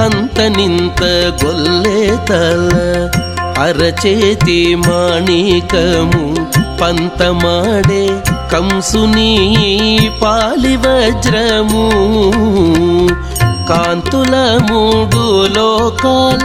అంత నింత గొల్లే తల అరచేతి మాణికము పంతమాడే కంసుని పాలి వజ్రము కాంతుల మూడు లోకాల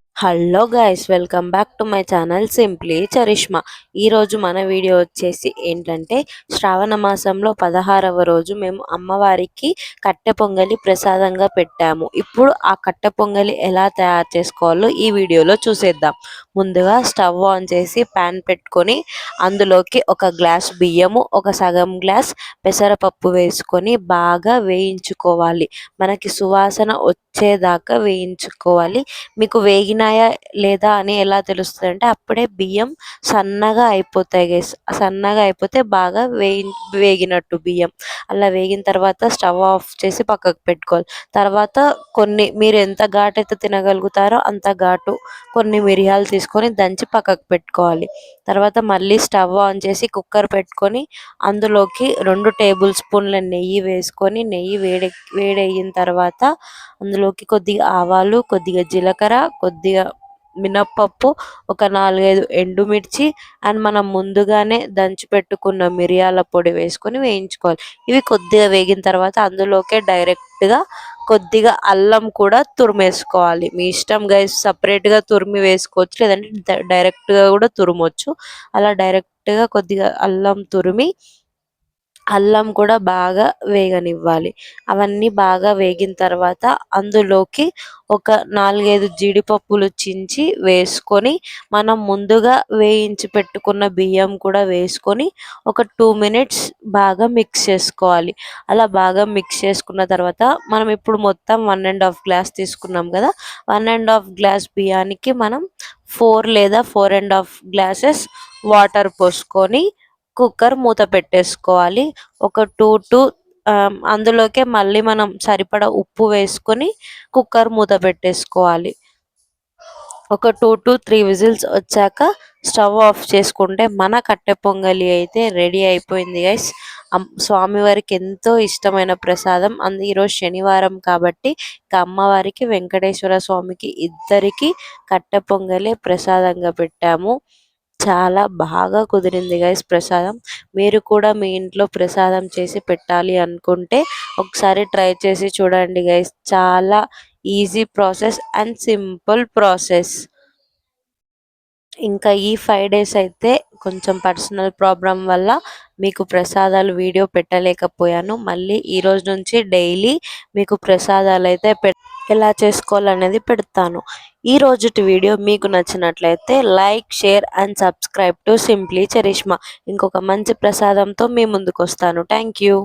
hello guys welcome back to my channel simply Charishma. ఈరోజు మన వీడియో వచ్చేసి ఏంటంటే శ్రావణ మాసంలో పదహారవ రోజు మేము అమ్మవారికి కట్టె పొంగలి ప్రసాదంగా పెట్టాము. ఇప్పుడు ఆ కట్టె పొంగలి ఎలా తయారు చేసుకోవాలో ఈ వీడియోలో చూసేద్దాం. ముందుగా స్టవ్ ఆన్ చేసి ప్యాన్ పెట్టుకొని అందులోకి ఒక గ్లాస్ బియ్యము ఒక సగం గ్లాస్ పెసరపప్పు వేసుకొని బాగా వేయించుకోవాలి. మనకి సువాసన వచ్చేదాకా వేయించుకోవాలి. మీకు వేగినాయా లేదా అని ఎలా తెలుస్తుంది అంటే అప్పుడే బియ్యం సన్నగా అయిపోతాయి గైస్ సన్నగా అయిపోతే బాగా వేయి వేగినట్టు బియ్యం. అలా వేగిన తర్వాత స్టవ్ ఆఫ్ చేసి పక్కకు పెట్టుకోవాలి. తర్వాత కొన్ని మీరు ఎంత ఘాటు అయితే తినగలుగుతారో అంత ఘాటు కొన్ని మిరియాలు తీసుకొని దంచి పక్కకు పెట్టుకోవాలి. తర్వాత మళ్ళీ స్టవ్ ఆన్ చేసి కుక్కర్ పెట్టుకొని అందులోకి రెండు టేబుల్ స్పూన్ల నెయ్యి వేసుకొని నెయ్యి వేడి వేడయిన తర్వాత అందులోకి కొద్దిగా ఆవాలు కొద్దిగా జీలకర్ర కొద్దిగా మినప్పప్పు ఒక నాలుగైదు ఎండుమిర్చి అండ్ మనం ముందుగానే దంచి పెట్టుకున్న మిరియాల పొడి వేసుకొని వేయించుకోవాలి. ఇవి కొద్దిగా వేగిన తర్వాత అందులోకే డైరెక్ట్గా కొద్దిగా అల్లం కూడా తురిమేసుకోవాలి. మీ ఇష్టం గైస్ సపరేట్గా తురిమి వేసుకోవచ్చు లేదంటే డైరెక్ట్గా కూడా తురమొచ్చు. అలా డైరెక్ట్గా కొద్దిగా అల్లం తురిమి అల్లం కూడా బాగా వేగనివ్వాలి. అవన్నీ బాగా వేగిన తర్వాత అందులోకి ఒక నాలుగైదు జీడిపప్పులు చించి వేసుకొని మనం ముందుగా వేయించి పెట్టుకున్న బియ్యం కూడా వేసుకొని ఒక టూ మినిట్స్ బాగా మిక్స్ చేసుకోవాలి. అలా బాగా మిక్స్ చేసుకున్న తర్వాత మనం ఇప్పుడు మొత్తం వన్ అండ్ హాఫ్ గ్లాస్ తీసుకున్నాం కదా వన్ అండ్ హాఫ్ గ్లాస్ బియ్యానికి మనం ఫోర్ లేదా four and half glasses water పోసుకొని కుక్కర్ మూత పెట్టేసుకోవాలి. ఒక టూ టు అందులోకే మళ్ళీ మనం సరిపడా ఉప్పు వేసుకొని కుక్కర్ మూత పెట్టేసుకోవాలి. ఒక టూ టు త్రీ విజిల్స్ వచ్చాక స్టవ్ ఆఫ్ చేసుకుంటే మన కట్టె పొంగలి అయితే రెడీ అయిపోయింది గైస్. స్వామివారికి ఎంతో ఇష్టమైన ప్రసాదం. అందు ఈరోజు శనివారం కాబట్టి ఇక అమ్మవారికి వెంకటేశ్వర స్వామికి ఇద్దరికి కట్టె పొంగలే ప్రసాదంగా పెట్టాము. చాలా బాగా కుదిరింది గైస్ ప్రసాదం. మీరు కూడా మీ ఇంట్లో ప్రసాదం చేసి పెట్టాలి అనుకుంటే ఒకసారి ట్రై చేసి చూడండి గైస్ చాలా easy process and simple process ఇంకా ఈ ఫైవ్ డేస్ అయితే కొంచెం పర్సనల్ ప్రాబ్లం వల్ల మీకు ప్రసాదాలు వీడియో పెట్టలేకపోయాను. మళ్ళీ ఈ రోజు నుంచి డైలీ మీకు ప్రసాదాలు అయితే పె ఎలా చేసుకోవాలనేది పెడతాను. ఈ రోజుటి వీడియో మీకు నచ్చినట్లయితే like share and subscribe to simply Charishma ఇంకొక మంచి ప్రసాదంతో మీ ముందుకు వస్తాను థ్యాంక్ యూ